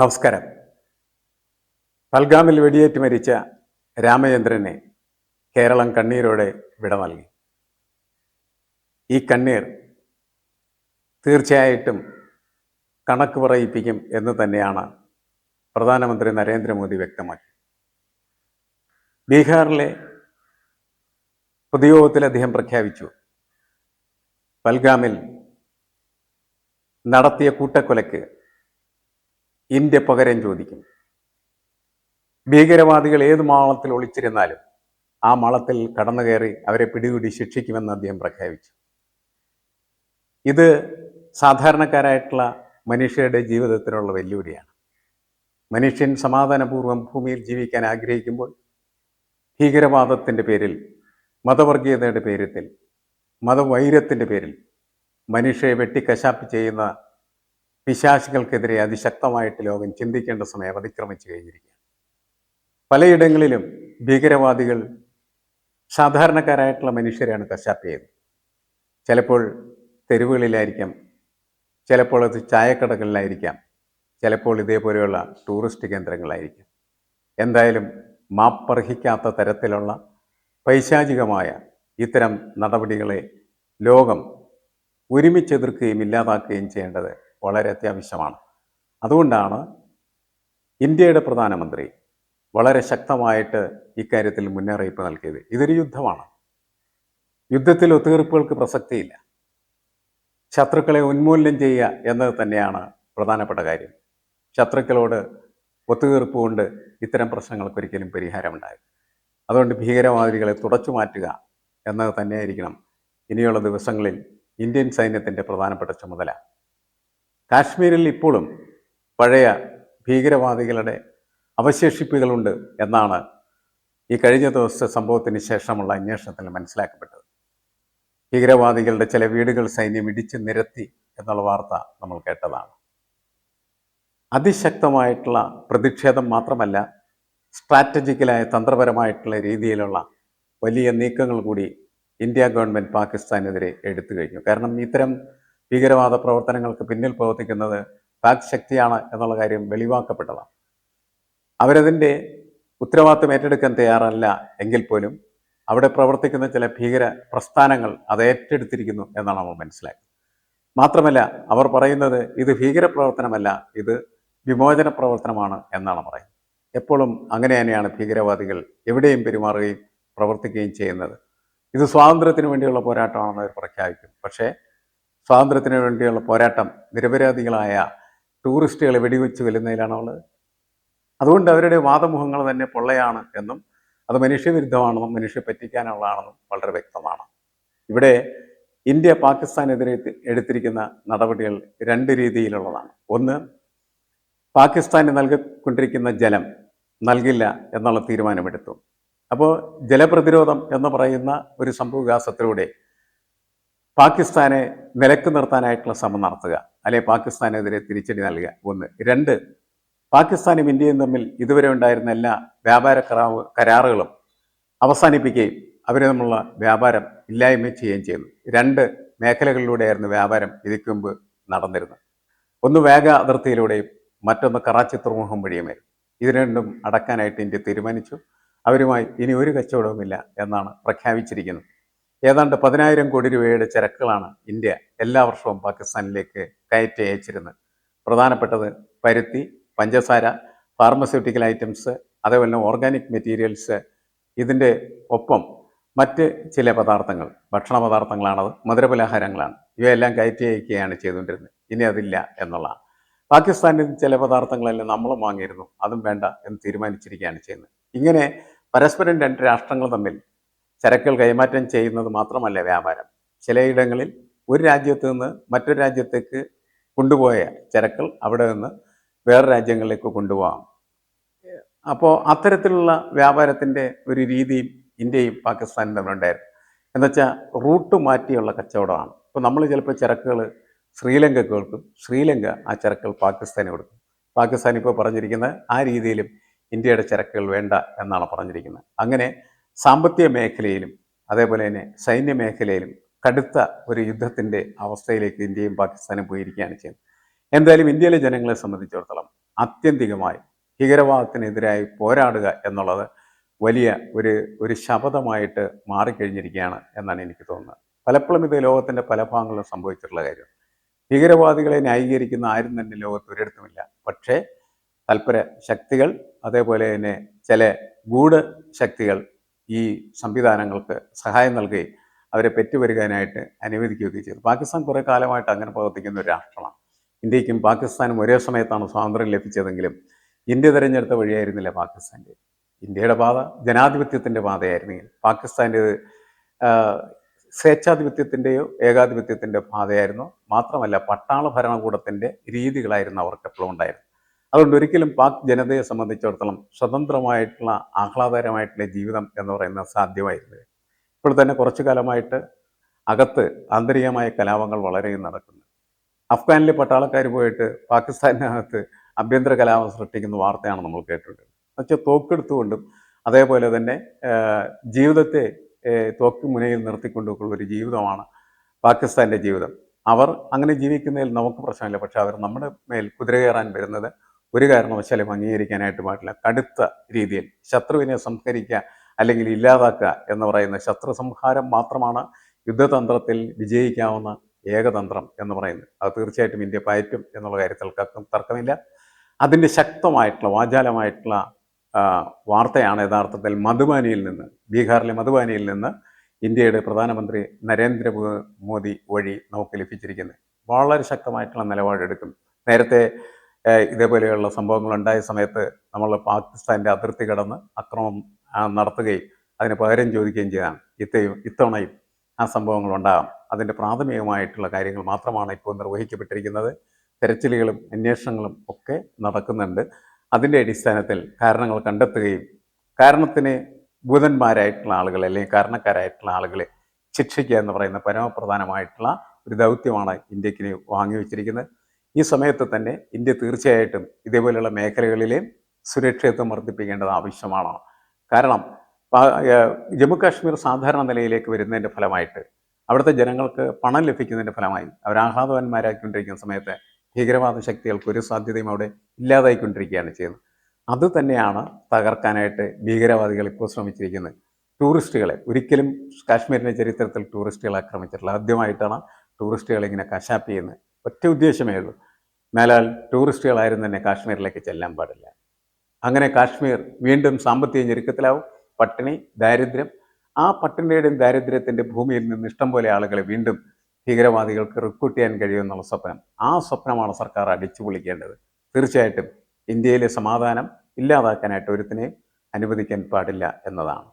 നമസ്കാരം. പൽഗാമിൽ വെടിയേറ്റ് മരിച്ച രാമചന്ദ്രനെ കേരളം കണ്ണീരോടെ വിട നൽകി. ഈ കണ്ണീർ തീർച്ചയായിട്ടും കണക്ക് പറയിപ്പിക്കും എന്ന് തന്നെയാണ് പ്രധാനമന്ത്രി നരേന്ദ്രമോദി വ്യക്തമാക്കി. ബീഹാറിലെ പൊതുയോഗത്തിൽ അദ്ദേഹം പ്രഖ്യാപിച്ചു പൽഗാമിൽ നടത്തിയ കൂട്ടക്കൊലയ്ക്ക് ഇന്ത്യ പകരം ചോദിക്കും. ഭീകരവാദികൾ ഏത് മാളത്തിൽ ഒളിച്ചിരുന്നാലും ആ മാളത്തിൽ കടന്നു കയറി അവരെ പിടികൂടി ശിക്ഷിക്കുമെന്ന് അദ്ദേഹം പ്രഖ്യാപിച്ചു. ഇത് സാധാരണക്കാരായിട്ടുള്ള മനുഷ്യരുടെ ജീവിതത്തിനുള്ള വെല്ലുവിളിയാണ്. മനുഷ്യൻ സമാധാനപൂർവം ഭൂമിയിൽ ജീവിക്കാൻ ആഗ്രഹിക്കുമ്പോൾ ഭീകരവാദത്തിന്റെ പേരിൽ മതവർഗീയതയുടെ പേരിൽ മതവൈരത്തിന്റെ പേരിൽ മനുഷ്യരെ വെട്ടിക്കശാപ്പ് ചെയ്യുന്ന പിശാചുകൾക്കെതിരെ അതിശക്തമായിട്ട് ലോകം ചിന്തിക്കേണ്ട സമയം അതിക്രമിച്ചു കഴിഞ്ഞിരിക്കുകയാണ്. പലയിടങ്ങളിലും ഭീകരവാദികൾ സാധാരണക്കാരായിട്ടുള്ള മനുഷ്യരെയാണ് കശാപ്പ് ചെയ്യുന്നത് ചിലപ്പോൾ തെരുവുകളിലായിരിക്കാം ചിലപ്പോൾ അത് ചായക്കടകളിലായിരിക്കാം ചിലപ്പോൾ ഇതേപോലെയുള്ള ടൂറിസ്റ്റ് കേന്ദ്രങ്ങളായിരിക്കാം എന്തായാലും മാപ്പർഹിക്കാത്ത തരത്തിലുള്ള പൈശാചികമായ ഇത്തരം നടപടികളെ ലോകം ഒരുമിച്ചെതിർക്കുകയും ഇല്ലാതാക്കുകയും ചെയ്യേണ്ടത് വളരെ അത്യാവശ്യമാണ്. അതുകൊണ്ടാണ് ഇന്ത്യയുടെ പ്രധാനമന്ത്രി വളരെ ശക്തമായിട്ട് ഇക്കാര്യത്തിൽ മുന്നറിയിപ്പ് നൽകിയത്. ഇതൊരു യുദ്ധമാണ്. യുദ്ധത്തിൽ ഒത്തുതീർപ്പുകൾക്ക് പ്രസക്തിയില്ല. ശത്രുക്കളെ ഉന്മൂലനം ചെയ്യുക എന്നത് തന്നെയാണ് പ്രധാനപ്പെട്ട കാര്യം. ശത്രുക്കളോട് ഒത്തുതീർപ്പ് കൊണ്ട് ഇത്തരം പ്രശ്നങ്ങൾക്ക് ഒരിക്കലും പരിഹാരമുണ്ടാകും അതുകൊണ്ട് ഭീകരവാദികളെ തുടച്ചു മാറ്റുക എന്നത് തന്നെയായിരിക്കണം ഇനിയുള്ള ദിവസങ്ങളിൽ ഇന്ത്യൻ സൈന്യത്തിന്റെ പ്രധാനപ്പെട്ട ചുമതല. കാശ്മീരിൽ ഇപ്പോഴും പഴയ ഭീകരവാദികളുടെ അവശേഷിപ്പുകളുണ്ട് എന്നാണ് ഈ കഴിഞ്ഞ ദിവസത്തെ സംഭവത്തിന് ശേഷമുള്ള അന്വേഷണത്തിൽ മനസ്സിലാക്കപ്പെട്ടത്. ഭീകരവാദികളുടെ ചില വീടുകൾ സൈന്യം ഇടിച്ചു നിരത്തി എന്നുള്ള വാർത്ത നമ്മൾ കേട്ടതാണ്. അതിശക്തമായിട്ടുള്ള പ്രതിഷേധം മാത്രമല്ല സ്ട്രാറ്റജിക്കലായ തന്ത്രപരമായിട്ടുള്ള രീതിയിലുള്ള വലിയ നീക്കങ്ങൾ കൂടി ഇന്ത്യ ഗവൺമെന്റ് പാകിസ്ഥാനെതിരെ എടുത്തു കഴിഞ്ഞു. കാരണം ഇത്തരം ഭീകരവാദ പ്രവർത്തനങ്ങൾക്ക് പിന്നിൽ പ്രവർത്തിക്കുന്നത് പാക് ശക്തിയാണ് എന്നുള്ള കാര്യം വെളിവാക്കപ്പെട്ടതാണ്. അവരതിന്റെ ഉത്തരവാദിത്വം ഏറ്റെടുക്കാൻ തയ്യാറല്ല എങ്കിൽ പോലും അവിടെ പ്രവർത്തിക്കുന്ന ചില ഭീകര പ്രസ്ഥാനങ്ങൾ അത് ഏറ്റെടുത്തിരിക്കുന്നു എന്നാണ് നമ്മൾ മനസ്സിലാക്കുന്നത്. മാത്രമല്ല അവർ പറയുന്നത് ഇത് ഭീകര പ്രവർത്തനമല്ല ഇത് വിമോചന പ്രവർത്തനമാണ് എന്നാണ് പറയുന്നത്. എപ്പോഴും അങ്ങനെ തന്നെയാണ് ഭീകരവാദികൾ എവിടെയും പെരുമാറുകയും പ്രവർത്തിക്കുകയും ചെയ്യുന്നത്. ഇത് സ്വാതന്ത്ര്യത്തിന് വേണ്ടിയുള്ള പോരാട്ടമാണെന്ന് അവർ പ്രഖ്യാപിക്കും പക്ഷേ സ്വാതന്ത്ര്യത്തിന് വേണ്ടിയുള്ള പോരാട്ടം നിരപരാധികളായ ടൂറിസ്റ്റുകളെ വെടിവെച്ച് വരുന്നതിലാണുള്ളത് അതുകൊണ്ട് അവരുടെ വാദമുഖങ്ങൾ തന്നെ പൊള്ളയാണ് എന്നും അത് മനുഷ്യവിരുദ്ധമാണെന്നും മനുഷ്യ പറ്റിക്കാനുള്ളതാണെന്നും വളരെ വ്യക്തമാണ്. ഇവിടെ ഇന്ത്യ പാകിസ്ഥാനെതിരെ എടുത്തിരിക്കുന്ന നടപടികൾ രണ്ട് രീതിയിലുള്ളതാണ്. ഒന്ന് പാകിസ്ഥാന് നൽകിക്കൊണ്ടിരിക്കുന്ന ജലം നൽകില്ല എന്നുള്ള തീരുമാനമെടുത്തു. അപ്പോൾ ജലപ്രതിരോധം എന്ന് പറയുന്ന ഒരു സംഭവവികാസത്തിലൂടെ പാകിസ്ഥാനെ നിലയ്ക്ക് നിർത്താനായിട്ടുള്ള ശ്രമം നടത്തുക അല്ലെ പാകിസ്ഥാനെതിരെ തിരിച്ചടി നൽകുക. ഒന്ന്. രണ്ട്. പാകിസ്ഥാനും ഇന്ത്യയും തമ്മിൽ ഇതുവരെ ഉണ്ടായിരുന്ന എല്ലാ വ്യാപാര കരാറുകളും അവസാനിപ്പിക്കുകയും അവരെ തമ്മിലുള്ള വ്യാപാരം ഇല്ലായ്മ ചെയ്യുകയും ചെയ്യുന്നു രണ്ട്. മേഖലകളിലൂടെയായിരുന്നു വ്യാപാരം ഇതിക്ക് മുമ്പ് നടന്നിരുന്നത്. ഒന്ന് വേഗ അതിർത്തിയിലൂടെയും മറ്റൊന്ന് കറാച്ചി തുറമുഖം വഴിയുമായിരുന്നു. ഇത് രണ്ടും അടക്കാനായിട്ട് ഇന്ത്യ തീരുമാനിച്ചു. അവരുമായി ഇനി ഒരു കച്ചവടവുമില്ല എന്നാണ് പ്രഖ്യാപിച്ചിരിക്കുന്നത്. ഏതാണ്ട് പതിനായിരം കോടി രൂപയുടെ ചരക്കുകളാണ് ഇന്ത്യ എല്ലാ വർഷവും പാകിസ്ഥാനിലേക്ക് കയറ്റി അയച്ചിരുന്നത്. പ്രധാനപ്പെട്ടത് പരുത്തി പഞ്ചസാര ഫാർമസ്യൂട്ടിക്കൽ ഐറ്റംസ് അതേപോലെ ഓർഗാനിക് മെറ്റീരിയൽസ് ഇതിന്റെ ഒപ്പം മറ്റ് ചില പദാർത്ഥങ്ങൾ ഭക്ഷണ പദാർത്ഥങ്ങളാണത് മധുരപലഹാരങ്ങളാണ്. ഇവയെല്ലാം കയറ്റി അയക്കുകയാണ് ചെയ്തുകൊണ്ടിരുന്നത്. ഇനി അതില്ല എന്നുള്ളതാണ്. പാകിസ്ഥാനിൽ ചില പദാർത്ഥങ്ങളെല്ലാം നമ്മളും വാങ്ങിയിരുന്നു. അതും വേണ്ട എന്ന് തീരുമാനിച്ചിരിക്കുകയാണ് ചെയ്യുന്നത്. ഇങ്ങനെ പരസ്പരം രണ്ട് രാഷ്ട്രങ്ങൾ തമ്മിൽ ചരക്കുകൾ കൈമാറ്റം ചെയ്യുന്നത് മാത്രമല്ല വ്യാപാരം. ചിലയിടങ്ങളിൽ ഒരു രാജ്യത്തു നിന്ന് മറ്റൊരു രാജ്യത്തേക്ക് കൊണ്ടുപോയ ചരക്കൾ അവിടെ നിന്ന് വേറെ രാജ്യങ്ങളിലേക്ക് കൊണ്ടുപോകാം. അപ്പോൾ അത്തരത്തിലുള്ള വ്യാപാരത്തിന്റെ ഒരു രീതിയും ഇന്ത്യയും പാകിസ്ഥാനും തമ്മിലുണ്ടായിരുന്നു എന്നുവെച്ചാൽ റൂട്ട് മാറ്റിയുള്ള കച്ചവടമാണ്. ഇപ്പോൾ നമ്മൾ ചിലപ്പോൾ ചരക്കുകൾ ശ്രീലങ്കയ്ക്ക് കൊടുക്കും ശ്രീലങ്ക ആ ചരക്കുകൾ പാകിസ്ഥാന് കൊടുക്കും. പാകിസ്ഥാൻ ഇപ്പോൾ പറഞ്ഞിരിക്കുന്നത് ആ രീതിയിലും ഇന്ത്യയുടെ ചരക്കുകൾ വേണ്ട എന്നാണ് പറഞ്ഞിരിക്കുന്നത്. അങ്ങനെ സാമ്പത്തിക മേഖലയിലും അതേപോലെ തന്നെ സൈന്യ മേഖലയിലും കടുത്ത ഒരു യുദ്ധത്തിന്റെ അവസ്ഥയിലേക്ക് ഇന്ത്യയും പാകിസ്ഥാനും പോയിരിക്കുകയാണ് ചെയ്യുന്നത്. എന്തായാലും ഇന്ത്യയിലെ ജനങ്ങളെ സംബന്ധിച്ചിടത്തോളം ആത്യന്തികമായി ഭീകരവാദത്തിനെതിരായി പോരാടുക എന്നുള്ളത് വലിയ ഒരു ഒരു ശപഥമായിട്ട് മാറിക്കഴിഞ്ഞിരിക്കുകയാണ് എന്നാണ് എനിക്ക് തോന്നുന്നത്. പലപ്പോഴും ഇത് ലോകത്തിന്റെ പല ഭാഗങ്ങളിലും സംഭവിച്ചിട്ടുള്ള കാര്യം. ഭീകരവാദികളെ ന്യായീകരിക്കുന്ന ആരും തന്നെ ലോകത്ത് ഒരിടത്തുമില്ല. പക്ഷേ തൽപര ശക്തികൾ അതേപോലെ തന്നെ ചില ഗൂഢ ശക്തികൾ ഈ സംവിധാനങ്ങൾക്ക് സഹായം നൽകുകയും അവരെ പെറ്റുവരുകാനായിട്ട് അനുവദിക്കുകയൊക്കെ ചെയ്തു. പാകിസ്ഥാൻ കുറേ കാലമായിട്ട് അങ്ങനെ പ്രവർത്തിക്കുന്ന ഒരു രാഷ്ട്രമാണ്. ഇന്ത്യക്കും പാകിസ്ഥാനും ഒരേ സമയത്താണ് സ്വാതന്ത്ര്യം ലഭിച്ചതെങ്കിലും ഇന്ത്യ തിരഞ്ഞെടുത്ത വഴിയായിരുന്നില്ല പാകിസ്ഥാന്റെ. ഇന്ത്യയുടെ പാത ജനാധിപത്യത്തിന്റെ പാതയായിരുന്നെങ്കിൽ പാകിസ്ഥാന്റെ സ്വേച്ഛാധിപത്യത്തിന്റെയോ ഏകാധിപത്യത്തിന്റെ പാതയായിരുന്നു. മാത്രമല്ല പട്ടാള ഭരണകൂടത്തിന്റെ രീതികളായിരുന്നു അവർക്ക് എപ്പോഴും ഉണ്ടായിരുന്നത്. അതുകൊണ്ട് ഒരിക്കലും പാക് ജനതയെ സംബന്ധിച്ചിടത്തോളം സ്വതന്ത്രമായിട്ടുള്ള ആഹ്ലാദകരമായിട്ടുള്ള ജീവിതം എന്ന് പറയുന്നത് സാധ്യമായിരുന്നില്ല ഇപ്പോൾ തന്നെ കുറച്ചു കാലമായിട്ട് അകത്ത് ആന്തരികമായ കലാപങ്ങൾ വളരെ നടക്കുന്നു. അഫ്ഗാനിലെ പട്ടാളക്കാർ പോയിട്ട് പാകിസ്ഥാനകത്ത് ആഭ്യന്തര കലാപം സൃഷ്ടിക്കുന്ന വാർത്തയാണ് നമ്മൾ കേട്ടിട്ടുള്ളത്. എന്നുവെച്ചാൽ തോക്കെടുത്തുകൊണ്ടും അതേപോലെ തന്നെ ജീവിതത്തെ തോക്ക് മുനയിൽ നിർത്തിക്കൊണ്ടുള്ള ഒരു ജീവിതമാണ് പാകിസ്ഥാന്റെ ജീവിതം. അവർ അങ്ങനെ ജീവിക്കുന്നതിൽ നമുക്ക് പ്രശ്നമില്ല. പക്ഷെ അവർ നമ്മുടെ മേൽ കുതിര കയറാൻ വരുന്നത് ഒരു കാരണവശാലും അംഗീകരിക്കാനായിട്ട് പാടില്ല. കടുത്ത രീതിയിൽ ശത്രുവിനെ സംസ്കരിക്കുക അല്ലെങ്കിൽ ഇല്ലാതാക്കുക എന്ന് പറയുന്ന ശത്രു സംഹാരം മാത്രമാണ് യുദ്ധതന്ത്രത്തിൽ വിജയിക്കാവുന്ന ഏകതന്ത്രം എന്ന് പറയുന്നത്. അത് തീർച്ചയായിട്ടും ഇന്ത്യ പയറ്റും എന്നുള്ള കാര്യത്തിൽ തർക്കം തർക്കമില്ല. അതിന്റെ ശക്തമായിട്ടുള്ള വാചാലമായിട്ടുള്ള വാർത്തയാണ് യഥാർത്ഥത്തിൽ മധുബാനിയിൽ നിന്ന് ബീഹാറിലെ മധുബാനിയിൽ നിന്ന് ഇന്ത്യയുടെ പ്രധാനമന്ത്രി നരേന്ദ്ര മോദി വഴി നമുക്ക് ലഭിച്ചിരിക്കുന്നത്. വളരെ ശക്തമായിട്ടുള്ള നിലപാടെടുക്കും നേരത്തെ ഇതേപോലെയുള്ള സംഭവങ്ങൾ ഉണ്ടായ സമയത്ത് നമ്മൾ പാകിസ്ഥാന്റെ അതിർത്തി കടന്ന് അക്രമം നടത്തുകയും അതിന് പകരം ചോദിക്കുകയും ചെയ്താണ്. ഇത്തയും ഇത്തവണയും ആ സംഭവങ്ങൾ ഉണ്ടാകാം അതിന്റെ പ്രാഥമികമായിട്ടുള്ള കാര്യങ്ങൾ മാത്രമാണ് ഇപ്പോൾ നിർവഹിക്കപ്പെട്ടിരിക്കുന്നത്. തെരച്ചിലുകളും അന്വേഷണങ്ങളും ഒക്കെ നടക്കുന്നുണ്ട്. അതിന്റെ അടിസ്ഥാനത്തിൽ കാരണങ്ങൾ കണ്ടെത്തുകയും കാരണത്തിന് ഭൂതന്മാരായിട്ടുള്ള ആളുകളെ അല്ലെങ്കിൽ കാരണക്കാരായിട്ടുള്ള ആളുകളെ ശിക്ഷിക്കുക എന്ന് പറയുന്ന പരമപ്രധാനമായിട്ടുള്ള ഒരു ദൗത്യമാണ് ഇന്ത്യയ്ക്ക് ഇനി വാങ്ങിവെച്ചിരിക്കുന്നത് ഈ സമയത്ത് തന്നെ ഇന്ത്യ തീർച്ചയായിട്ടും ഇതേപോലെയുള്ള മേഖലകളിലെ സുരക്ഷിതത്വം വർദ്ധിപ്പിക്കേണ്ടത് ആവശ്യമാണ്. കാരണം ജമ്മു കാശ്മീർ സാധാരണ നിലയിലേക്ക് വരുന്നതിന്റെ ഫലമായിട്ട് അവിടുത്തെ ജനങ്ങൾക്ക് പണം ലഭിക്കുന്നതിന്റെ ഫലമായി അവർ ആഹ്ലാദവാന്മാരാക്കിക്കൊണ്ടിരിക്കുന്ന സമയത്ത് ഭീകരവാദ ശക്തികൾക്ക് ഒരു സാധ്യതയും അവിടെ ഇല്ലാതായിക്കൊണ്ടിരിക്കുകയാണ് ചെയ്യുന്നത്. അത് തന്നെയാണ് തകർക്കാനായിട്ട് ഭീകരവാദികൾ ഇപ്പോൾ ശ്രമിച്ചിരിക്കുന്നത്. ടൂറിസ്റ്റുകളെ ഒരിക്കലും കാശ്മീരിന്റെ ചരിത്രത്തിൽ ടൂറിസ്റ്റുകളെ ആക്രമിച്ചിട്ടില്ല. ആദ്യമായിട്ടാണ് ടൂറിസ്റ്റുകളെ ഇങ്ങനെ കശാപ്പ് ചെയ്യുന്നത്. ഒറ്റ ഉദ്ദേശമേ ഉള്ളൂ. മേലാൽ ടൂറിസ്റ്റുകളാരും തന്നെ കാശ്മീരിലേക്ക് ചെല്ലാൻ പാടില്ല. അങ്ങനെ കാശ്മീർ വീണ്ടും സാമ്പത്തിക ഞെരുക്കത്തിലാവും. പട്ടിണി ദാരിദ്ര്യം ആ പട്ടിണിയുടെയും ദാരിദ്ര്യത്തിന്റെ ഭൂമിയിൽ നിന്ന് ഇഷ്ടം പോലെ ആളുകളെ വീണ്ടും ഭീകരവാദികൾക്ക് റിക്രൂട്ട് ചെയ്യാൻ കഴിയുമെന്നുള്ള സ്വപ്നം. ആ സ്വപ്നമാണ് സർക്കാർ അടിച്ചു പൊളിക്കേണ്ടത്. തീർച്ചയായിട്ടും ഇന്ത്യയിലെ സമാധാനം ഇല്ലാതാക്കാനായിട്ട് ഒരുത്തിനെയും അനുവദിക്കാൻ പാടില്ല എന്നതാണ്.